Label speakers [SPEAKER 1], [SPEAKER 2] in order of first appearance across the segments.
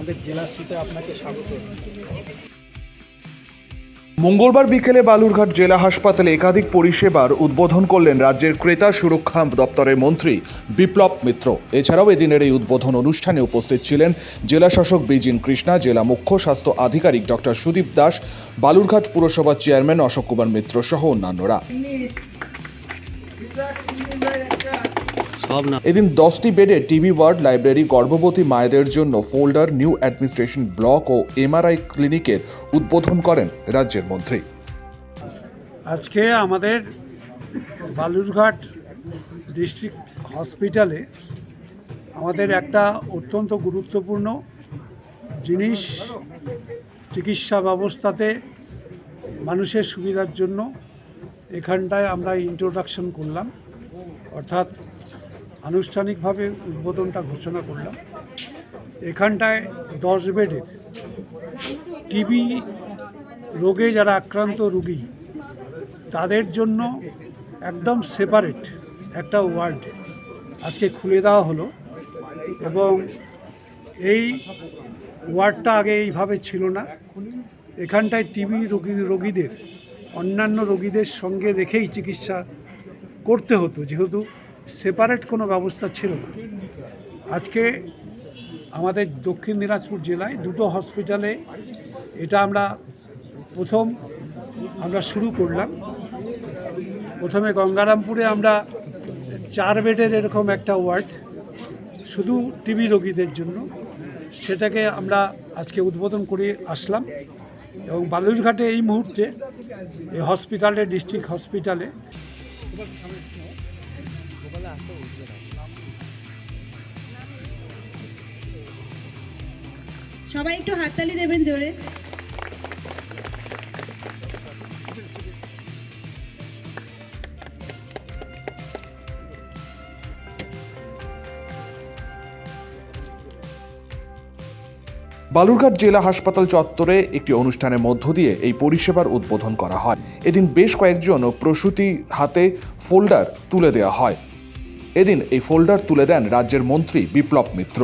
[SPEAKER 1] আমাদের জেলাশ্রীতে আপনাকে স্বাগত।
[SPEAKER 2] মঙ্গলবার বিকেলে বালুরঘাট জেলা হাসপাতালে একাধিক পরিষেবার উদ্বোধন করলেন রাজ্যের ক্রেতা সুরক্ষা দপ্তরের মন্ত্রী বিপ্লব মিত্র। এছাড়াও এদিনের এই উদ্বোধন অনুষ্ঠানে উপস্থিত ছিলেন জেলা শাসক বিজিন কৃষ্ণা, জেলা মুখ্য স্বাস্থ্য আধিকারিক ডক্টর সুদীপ দাস, বালুরঘাট পুরসভার চেয়ারম্যান অশোক কুমার মিত্র সহ অন্যান্যরা।
[SPEAKER 3] সব না
[SPEAKER 2] এদিন দশটি বেডে টিবি ওয়ার্ড লাইব্রেরি গর্ভবতী মায়েদের জন্য ফোল্ডার নিউ অ্যাডমিনিস্ট্রেশন ব্লক ও এমআরআই ক্লিনিকের উদ্বোধন করেন রাজ্যের মন্ত্রী।
[SPEAKER 4] আজকে আমাদের বালুরঘাট ডিস্ট্রিক্ট হসপিটালে আমাদের একটা অত্যন্ত গুরুত্বপূর্ণ জিনিস চিকিৎসা ব্যবস্থাতে মানুষের সুবিধার জন্য এখানটায় আমরা ইন্ট্রোডাকশন করলাম। অর্থাৎ আনুষ্ঠানিকভাবে উদ্বোধনটা ঘোষণা করলাম। এখানটায় দশ বেডের টিবি রোগে যারা আক্রান্ত রুগী, তাদের জন্য একদম সেপারেট একটা ওয়ার্ড আজকে খুলে দেওয়া হলো এবং এই ওয়ার্ডটা আগে এইভাবে ছিল না। এখানটায় টিবি রোগী, রোগীদের, অন্যান্য রোগীদের সঙ্গে রেখেই চিকিৎসা করতে হতো। যেহেতু সেপারেট কোনো ব্যবস্থা ছিল না। আজকে আমাদের দক্ষিণ দিনাজপুর জেলায় দুটো হসপিটালে এটা আমরা প্রথম আমরা শুরু করলাম। প্রথমে গঙ্গারামপুরে আমরা চার বেডের এরকম একটা ওয়ার্ড, শুধু টিবি রোগীদের জন্য। সেটাকে আমরা আজকে উদ্বোধন করে আসলাম এবং বালুরঘাটে এই মুহূর্তে এই হসপিটালে, ডিস্ট্রিক্ট হসপিটালে
[SPEAKER 5] সবাই একটু হাততালি দেবেন জোরে।
[SPEAKER 2] বালুরঘাট জেলা হাসপাতাল চত্বরে একটি অনুষ্ঠানের মধ্য দিয়ে এই পরিষেবার উদ্বোধন করা হয়। এদিন বেশ কয়েকজন প্রসূতি হাতে ফোল্ডার তুলে দেওয়া হয়। এদিন এই ফোল্ডার তুলে দেন রাজ্যের মন্ত্রী বিপ্লব মিত্র।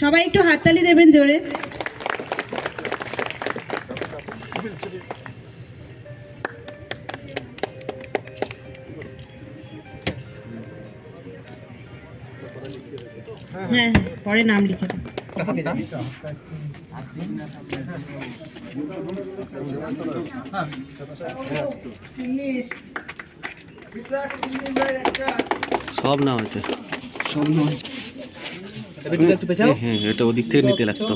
[SPEAKER 5] সবাই একটু হাততালি দেবেন জোরে। হ্যাঁ হ্যাঁ পরে নাম লিখে
[SPEAKER 3] সব না হয়েছে। হ্যাঁ এটা ওদিক থেকে নিতে লাগতো।